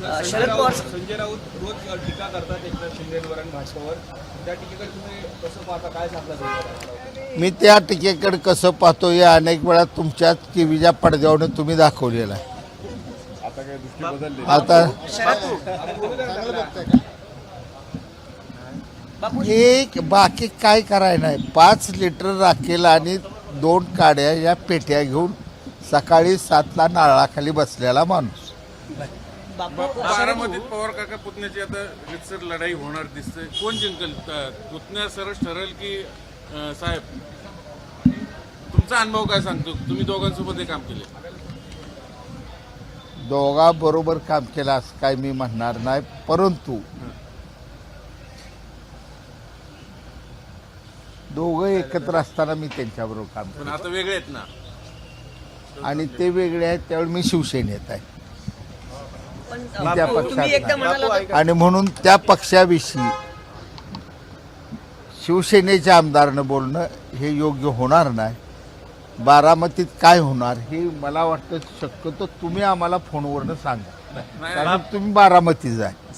शरद पवार संजय राऊत रोज टीका करतात एकनाथ शिंदेवर आणि भाजपावर. त्या टीकेकडे तुम्ही कसं पाहता? काय सांगता मी त्या टीकेकडे कसं पाहतो या अनेक वेळा तुमच्या टीव्हीच्या पडद्यावरून तुम्ही दाखवलेलं आहे. आता काय दृष्टी बदलली? आता बापू एक बाकी काय करायला नाही. पाच लिटर राखेल आणि दोन काड्या या पेट्या घेऊन सकाळी सातला नारळाखाली बसलेला माणूस. बारामतीत पवार काका पुतण्याची आता रितसर लढाई होणार दिसते. कोण जिंकल? त- पुतण्या सरस ठरेल की साहेब? तुमचा अनुभव काय सांगतो? तुम्ही दोघांसोबत हे काम केले. दोघा बरोबर काम केलं असं काय मी म्हणणार नाही परंतु दोघं एकत्र असताना मी त्यांच्याबरोबर काम पण आता वेगळे आहेत ना. आणि ते वेगळे आहेत त्यावेळी मी शिवसेनेत आहे. मी त्या पक्षात नाही. आणि म्हणून त्या पक्षाविषयी शिवसेनेच्या आमदारनं बोलणं हे योग्य होणार नाही. बारामतीत काय होणार हे मला वाटतं शक्यतो तुम्ही आम्हाला फोनवरनं सांगा. नाही कारण तुम्ही बारामतीच आहे